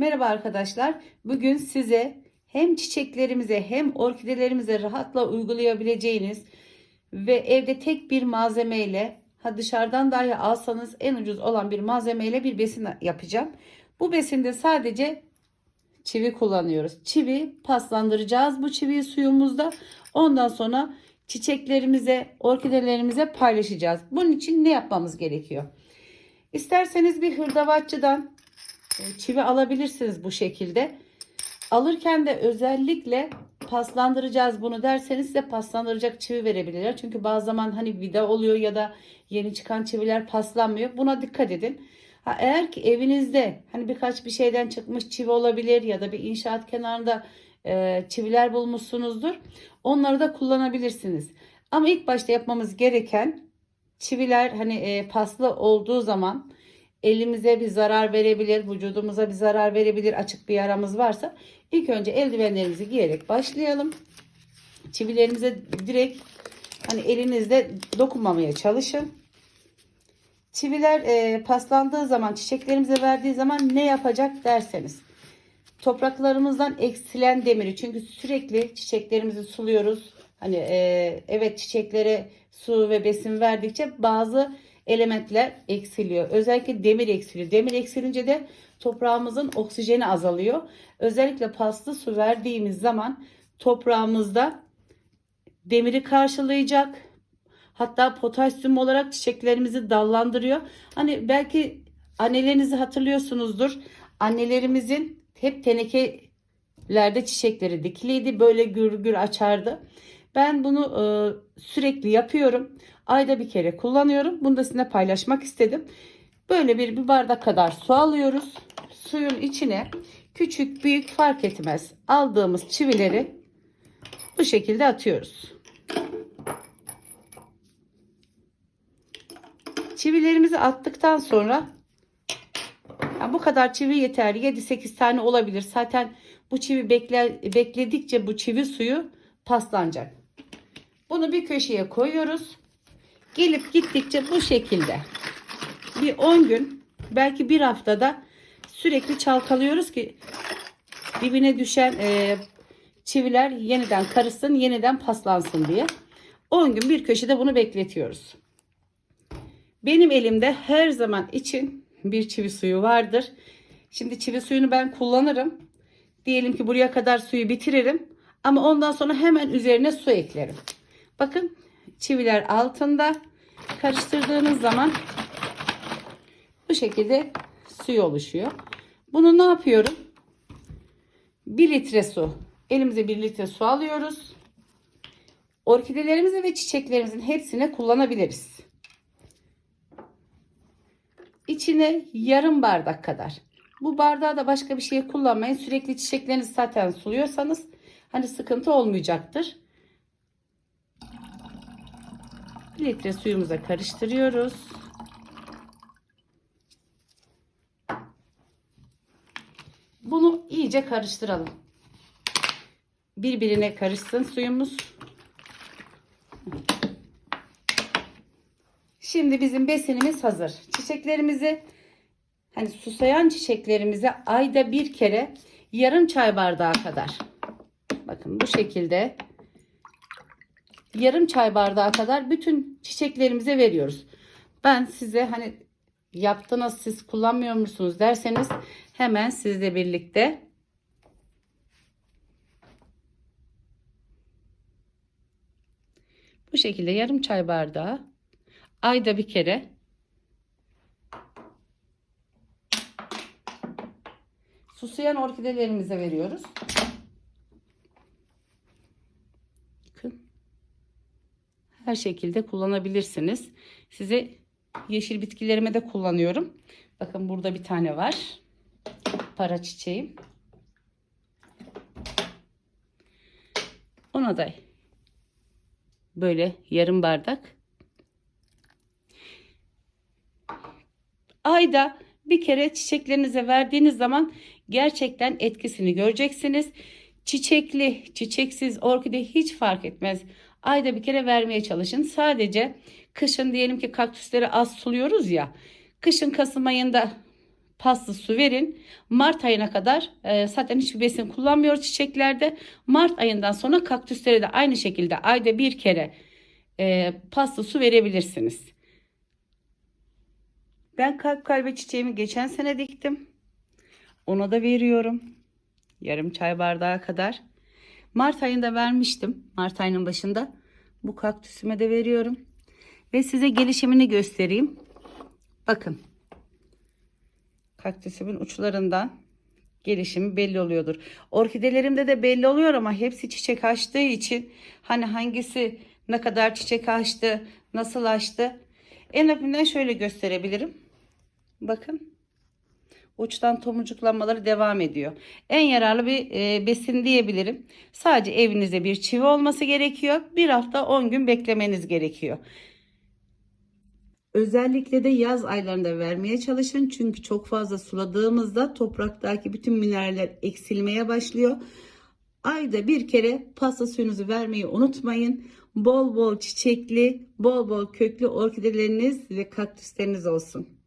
Merhaba arkadaşlar. Bugün size hem çiçeklerimize hem orkidelerimize rahatla uygulayabileceğiniz ve evde tek bir malzemeyle ha dışarıdan dahi alsanız en ucuz olan bir malzemeyle bir besin yapacağım. Bu besinde sadece çivi kullanıyoruz. Çivi paslandıracağız bu çiviyi suyumuzda. Ondan sonra çiçeklerimize, orkidelerimize paylaşacağız. Bunun için ne yapmamız gerekiyor? İsterseniz bir hırdavatçıdan çivi alabilirsiniz bu şekilde. Alırken de özellikle paslandıracağız bunu derseniz size paslandıracak çivi verebilirler. Çünkü bazı zaman hani vida oluyor ya da yeni çıkan çiviler paslanmıyor. Buna dikkat edin. Ha, eğer ki evinizde hani birkaç bir şeyden çıkmış çivi olabilir ya da bir inşaat kenarında e, çiviler bulmuşsunuzdur. Onları da kullanabilirsiniz. Ama ilk başta yapmamız gereken çiviler hani e, paslı olduğu zaman elimize bir zarar verebilir, vücudumuza bir zarar verebilir, açık bir yaramız varsa ilk önce eldivenlerimizi giyerek başlayalım. Çivilerimize direkt hani elinizde dokunmamaya çalışın. Çiviler e, paslandığı zaman, çiçeklerimize verdiği zaman ne yapacak derseniz. Topraklarımızdan eksilen demiri çünkü sürekli çiçeklerimizi suluyoruz. Hani e, evet çiçeklere su ve besin verdikçe bazı elementler eksiliyor. Özellikle demir eksiliyor. Demir eksilince de toprağımızın oksijeni azalıyor. Özellikle paslı su verdiğimiz zaman toprağımızda demiri karşılayacak. Hatta potasyum olarak çiçeklerimizi dallandırıyor. Hani belki annelerinizi hatırlıyorsunuzdur. Annelerimizin hep tenekelerde çiçekleri dikiliydi. Böyle gür gür açardı. Ben bunu e, sürekli yapıyorum. Ayda bir kere kullanıyorum. Bunu da sizinle paylaşmak istedim. Böyle bir, bir bardak kadar su alıyoruz. Suyun içine küçük büyük fark etmez aldığımız çivileri bu şekilde atıyoruz. Çivilerimizi attıktan sonra yani bu kadar çivi yeter. 7-8 tane olabilir. Zaten bu çivi bekler, bekledikçe bu çivi suyu paslanacak. Bunu bir köşeye koyuyoruz. Gelip gittikçe bu şekilde bir 10 gün belki bir haftada sürekli çalkalıyoruz ki dibine düşen e, çiviler yeniden karışsın yeniden paslansın diye. 10 gün bir köşede bunu bekletiyoruz. Benim elimde her zaman için bir çivi suyu vardır. Şimdi çivi suyunu ben kullanırım. Diyelim ki buraya kadar suyu bitiririm. Ama ondan sonra hemen üzerine su eklerim. Bakın çiviler altında karıştırdığınız zaman bu şekilde suyu oluşuyor. Bunu ne yapıyorum? 1 litre su. Elimize 1 litre su alıyoruz. Orkidelerimizi ve çiçeklerimizin hepsine kullanabiliriz. İçine yarım bardak kadar. Bu bardağı da başka bir şeye kullanmayın. Sürekli çiçeklerinizi zaten suluyorsanız hani sıkıntı olmayacaktır. 1 litre suyumuza karıştırıyoruz. Bunu iyice karıştıralım. Birbirine karışsın suyumuz. Şimdi bizim besinimiz hazır. Çiçeklerimizi hani susayan çiçeklerimizi ayda bir kere yarım çay bardağı kadar bakın bu şekilde yarım çay bardağı kadar bütün çiçeklerimize veriyoruz. Ben size hani yaptınız siz kullanmıyor musunuz derseniz hemen sizle birlikte bu şekilde yarım çay bardağı ayda bir kere susayan orkidelerimize veriyoruz. Bakın. Her şekilde kullanabilirsiniz. Size yeşil bitkilerime de kullanıyorum. Bakın burada bir tane var. Para çiçeğim. Ona da böyle yarım bardak. Ayda bir kere çiçeklerinize verdiğiniz zaman gerçekten etkisini göreceksiniz. Çiçekli, çiçeksiz, orkide hiç fark etmez. Ayda bir kere vermeye çalışın. Sadece kışın diyelim ki kaktüsleri az suluyoruz ya. Kışın Kasım ayında paslı su verin. Mart ayına kadar e, zaten hiçbir besin kullanmıyor çiçeklerde. Mart ayından sonra kaktüslere de aynı şekilde ayda bir kere e, paslı su verebilirsiniz. Ben kalp kalbe çiçeğimi geçen sene diktim. Ona da veriyorum. Yarım çay bardağı kadar. Mart ayında vermiştim. Mart ayının başında. Bu kaktüsüme de veriyorum. Ve size gelişimini göstereyim. Bakın. Kaktüsümün uçlarından gelişimi belli oluyordur. Orkidelerimde de belli oluyor ama hepsi çiçek açtığı için hani hangisi ne kadar çiçek açtı, nasıl açtı. En hafiften şöyle gösterebilirim. Bakın. Uçtan tomurcuklanmaları devam ediyor. En yararlı bir e, besin diyebilirim. Sadece evinizde bir çivi olması gerekiyor. Bir hafta 10 gün beklemeniz gerekiyor. Özellikle de yaz aylarında vermeye çalışın. Çünkü çok fazla suladığımızda topraktaki bütün mineraller eksilmeye başlıyor. Ayda bir kere pasta suyunuzu vermeyi unutmayın. Bol bol çiçekli, bol bol köklü orkideleriniz ve kaktüsleriniz olsun.